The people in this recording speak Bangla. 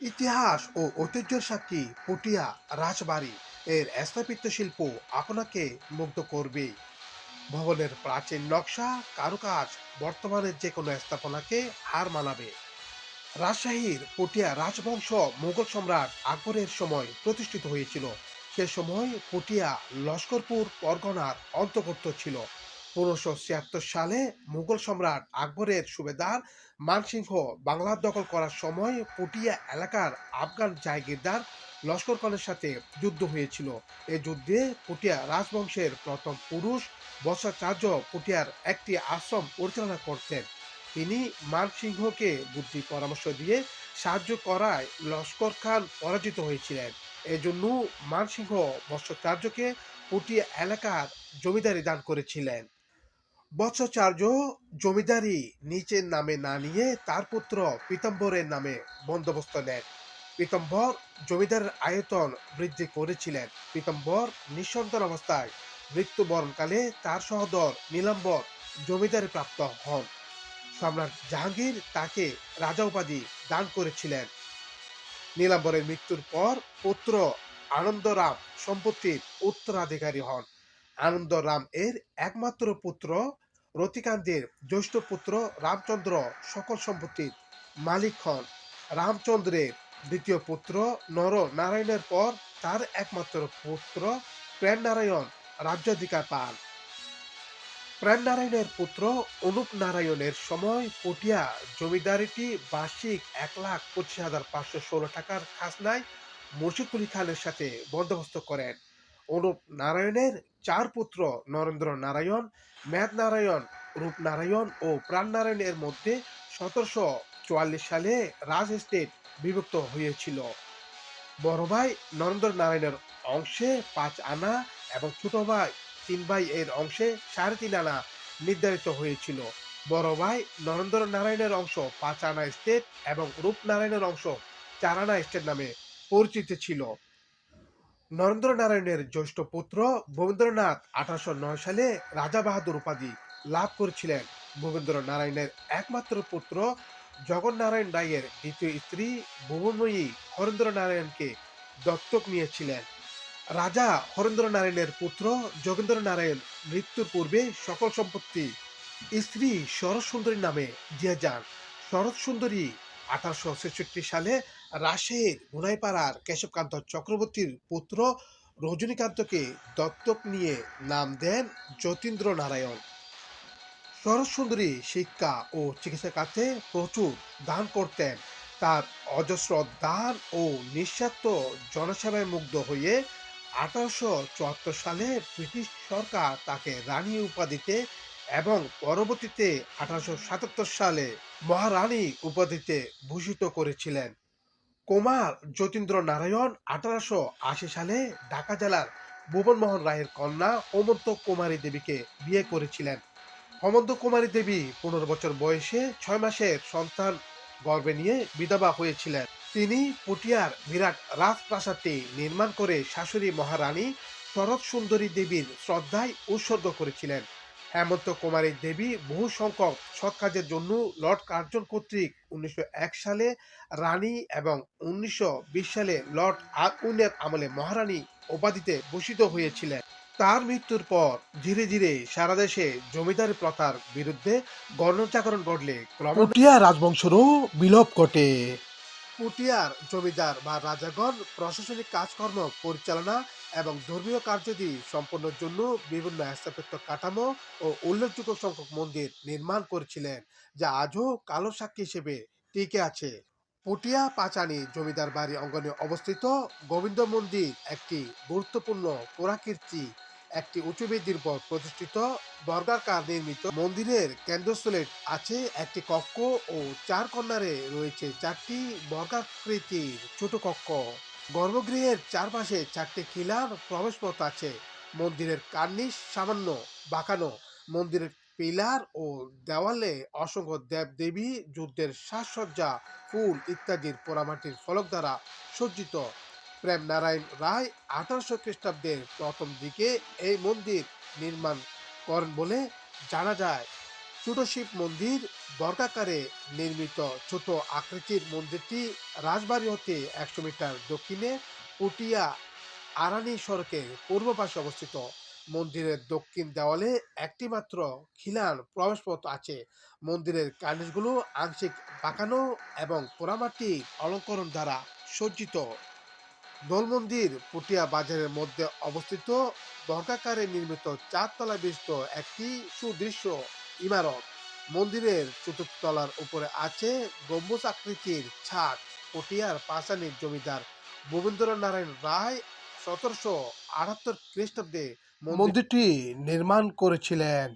ইতিহাস ও ঐতিহ্যের সাক্ষী পুটিয়া রাজবাড়ি এর স্থাপিত্য শিল্প আপনাকে মুগ্ধ করবে। ভবনের প্রাচীন নকশা, কারুকাজ বর্তমানের যে কোনো স্থাপনাকে হার মানাবে। রাজশাহীর পটিয়া রাজবংশ মুঘল সম্রাট আকবরের সময় প্রতিষ্ঠিত হয়েছিল। সে সময় পটিয়া লস্করপুর পরগনার অন্তর্গত ছিল। পনেরোশো ছিয়াত্তর সালে মুঘল সম্রাট আকবরের সুবেদার মানসিংহ বাংলার দখল করার সময় পটিয়া এলাকার আফগান জায়গিরদার লস্কর খানের সাথে যুদ্ধ হয়েছিল। এই যুদ্ধে পটিয়া রাজবংশের প্রথম পুরুষ বর্ষাচার্য পটিয়ার একটি আশ্রম পরিচালনা করতেন। তিনি মানসিংহকে বুদ্ধি পরামর্শ দিয়ে সাহায্য করায় লস্কর খান পরাজিত হয়েছিলেন। এজন্য মানসিংহ বৎসাচার্যকে পটিয়া এলাকার জমিদারি দান করেছিলেন। বৎসাচার্য জমিদারি নিচের নামে না নিয়ে তার পুত্র পীতাম্বরের নামে বন্দোবস্ত নেন। পীতাম্বর জমিদারের আয়তন বৃদ্ধি করেছিলেন। পীতাম্বর নিঃসন্তান অবস্থায় মৃত্যুবরণকালে তার সহদর নীলাম্বর জমিদারি প্রাপ্ত হন। সম্রাট জাহাঙ্গীর তাকে রাজা উপাধি দান করেছিলেন। নীলাম্বরের মৃত্যুর পর পুত্র আনন্দরাম সম্পত্তির উত্তরাধিকারী হন। আনন্দরাম এর একমাত্র পুত্র রতিকান্তের জ্যৈষ্ঠ পুত্র রামচন্দ্র সকল সম্পত্তির মালিক হন। রামচন্দ্রের দ্বিতীয় পুত্র নর নারায়ণের পর তার একমাত্র পুত্র প্রেম নারায়ণ রাজ্যাধিকার পান। প্রেম নারায়ণের পুত্র অনুপ নারায়ণের সময় পটিয়া জমিদারিটি বার্ষিক এক লাখ পঁচিশ হাজার পাঁচশো ষোলো টাকার খাজনায় মুর্শিদকুলি খানের সাথে বন্দোবস্ত করেন। অনুপ নারায়ণের চার পুত্র নরেন্দ্র নারায়ণ মেদ নারায়ণ রূপনারায়ণ ও প্রাণনারায়ণের মধ্যে সতেরোশো চুয়াল্লিশ সালে রাজ এস্টেট বিভক্ত হয়েছিল। বড় ভাই নরেন্দ্র নারায়ণের অংশে পাঁচ আনা এবং ছোট ভাই তিন ভাই এর অংশে সাড়ে তিন আনা নির্ধারিত হয়েছিল। বড় ভাই নরেন্দ্র নারায়ণের অংশ পাঁচ আনা স্টেট এবং রূপনারায়ণের অংশ চার আনা স্টেট নামে পরিচিত ছিল। নরেন্দ্র নারায়ণের জ্যৈষ্ঠ পুত্র ভবেন্দ্রনাথ আঠারোশো নয় সালে রাজা বাহাদুর উপাধি লাভ করেছিলেন। ভবেন্দ্র নারায়ণের একমাত্র পুত্র জগন্নারায়ণ রায়ের দ্বিতীয় স্ত্রী ভুবনময়ী হরেন্দ্র নারায়ণকে দত্তক নিয়েছিলেন। রাজা হরেন্দ্র নারায়ণের পুত্র যোগেন্দ্র নারায়ণ মৃত্যুর পূর্বে সকল সম্পত্তি স্ত্রী শরৎ সুন্দরী নামে দিয়ে যান। শরৎ সুন্দরী আঠারোশো ছেষট্টি সালে রাজশাহীর গুনাইপাড়ার কেশবকান্ত চক্রবর্তীর পুত্র রজনীকান্তকে দত্তক নিয়ে নাম দেন যতীন্দ্র নারায়ণ শরৎ সুন্দরী শিক্ষা ও চিকিৎসা খাতে প্রচুর দান করতেন। তার অজস্র দান ও নিঃস্বার্থ জনসেবায় মুগ্ধ হয়ে আঠারোশো চুয়াত্তর সালে ব্রিটিশ সরকার তাকে রানী উপাধিতে এবং পরবর্তীতে আঠারোশো সাতাত্তর সালে মহারানী উপাধিতে ভূষিত করেছিলেন। কুমার যতীন্দ্র নারায়ণ আঠারোশো আশি সালে ঢাকা জেলার ভুবনমোহন রায়ের কন্যা হেমন্ত কুমারী দেবীকে বিয়ে করেছিলেন। হেমন্ত কুমারী দেবী পনেরো বছর বয়সে ছয় মাসের সন্তান গর্ভে নিয়ে বিধবা হয়েছিলেন। তিনি পটিয়ার বিরাট রাজপ্রাসাদটি নির্মাণ করে শাশুড়ি মহারানী শরৎ সুন্দরী দেবীর শ্রদ্ধায় উৎসর্গ করেছিলেন। হেমন্ত কুমারী দেবী বহু সংখ্যক সৎ কাজের জন্য লর্ড কার্জন কর্তৃক উনিশশো এক সালে রানী এবং উনিশশো বিশ সালে লর্ড আকুনের আমলে মহারানী উপাধিতে ভূষিত হয়েছিলেন। তার মৃত্যুর পর ধীরে ধীরে সারা দেশে জমিদারি প্রথার বিরুদ্ধে গণজাগরণ ঘটলে পুটিয়া রাজবংশেরও বিলোপ ঘটে। পুটিয়ার জমিদার বা রাজাগণ প্রশাসনিক কাজকর্ম পরিচালনা এবং ধর্মীয় কার্যাদি সম্পন্নের জন্য বিভিন্ন স্থাপত্য কাঠামো ও উল্লেখযোগ্য সংখ্যক মন্দির নির্মাণ করেছিলেন, যা আজও কালো সাক্ষী হিসেবে টিকে আছে। পটিয়া পাচানি জমিদার বাড়ি অঙ্গনে অবস্থিত গোবিন্দ মন্দির একটি গুরুত্বপূর্ণ পুরাকীর্তি, একটি উঁচু বেদির পর প্রতিষ্ঠিত বর্গাকার নির্মিত মন্দিরের কেন্দ্রস্থলে আছে একটি কক্ষ ও চার কর্নারে রয়েছে চারটি বর্গাকৃতির ছোট কক্ষ। গর্ভগৃহের চারপাশে চারটি খিলার প্রবেশপথ আছে। মন্দিরের কার্নিশ সামান্য বাঁকানো। মন্দিরের পিলার ও দেওয়ালে অসংখ্য দেবদেবী, যুদ্ধের সাজসজ্জা, ফুল ইত্যাদির পোড়ামাটির ফলক দ্বারা সজ্জিত। প্রেম নারায়ণ রায় আঠারোশো খ্রিস্টাব্দের প্রথম দিকে এই মন্দির নির্মাণ করেন বলে জানা যায়। ছোট শিব মন্দির বর্গাকারে নির্মিত। ছোট আকৃতির মন্দিরটি রাজবাড়ি হতে একশো মিটার দক্ষিণে পুটিয়া আরানি সড়কের পূর্ব পাশে অবস্থিত। মন্দিরের দক্ষিণ দেওয়ালে একটি মাত্র খিলান প্রবেশপথ আছে। মন্দিরের কার্নিশগুলো আংশিক বাঁকানো এবং পোড়ামাটি অলঙ্করণ দ্বারা সজ্জিত। দোল মন্দির পুটিয়া বাজারের মধ্যে অবস্থিত। বর্গাকারে নির্মিত চারতলা বিশিষ্ট একটি সুদৃশ্য ইমারত। মন্দিরের চতুর্থতলার উপরে আছে গম্বুজ আকৃতির ছাদ, পটিয়ার পাশানির জমিদার গোবিন্দ্র নারায়ণ রায় সতেরোশো আটাত্তর খ্রিস্টাব্দে মন্দিরটি নির্মাণ করেছিলেন।